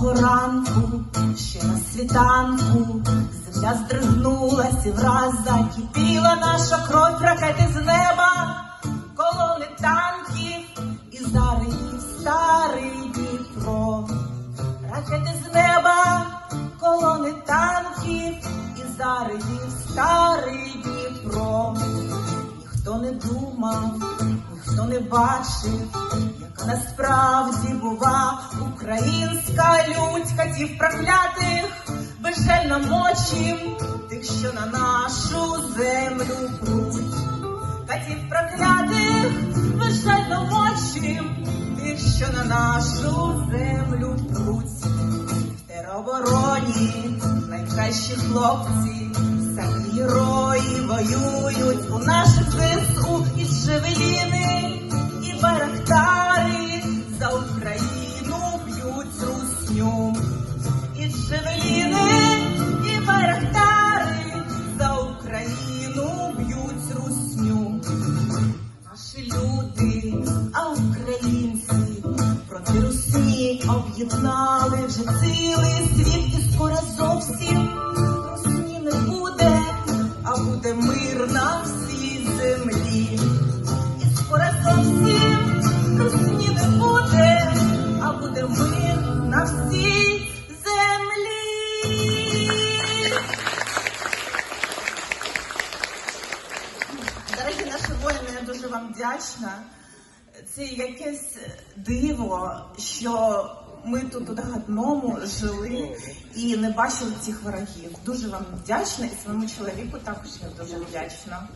самого ранку, ще на світанку, земля здригнулась і враз закипіла наша кров ракети з неба, колони танків і зарив старий Дніпро. Ракети з неба, колони танків і зарив старий Дніпро. Ніхто не думав, ніхто не бачив, насправді бува українська лють катів проклятих, безжально мочим тих, що на нашу землю пруть. Катів проклятих, безжально мочим тих, що на нашу землю пруть. В теробороні найкращі хлопці, самі герої воюють у наших ЗСУ і Джевеліни, русню. І Джевеліни, і Байрактари за Україну б'ють русню. Наші люди, а українці проти русні об'єднали вже цілий світ, і скоро зовсім русні не буде, а буде мир на всій землі. І скоро зовсім русні не буде, а буде мир Воїни, я дуже вам вдячна. Це якесь диво, що ми тут у одному жили і не бачили цих ворогів. Дуже вам вдячна і своєму чоловіку також я дуже вдячна.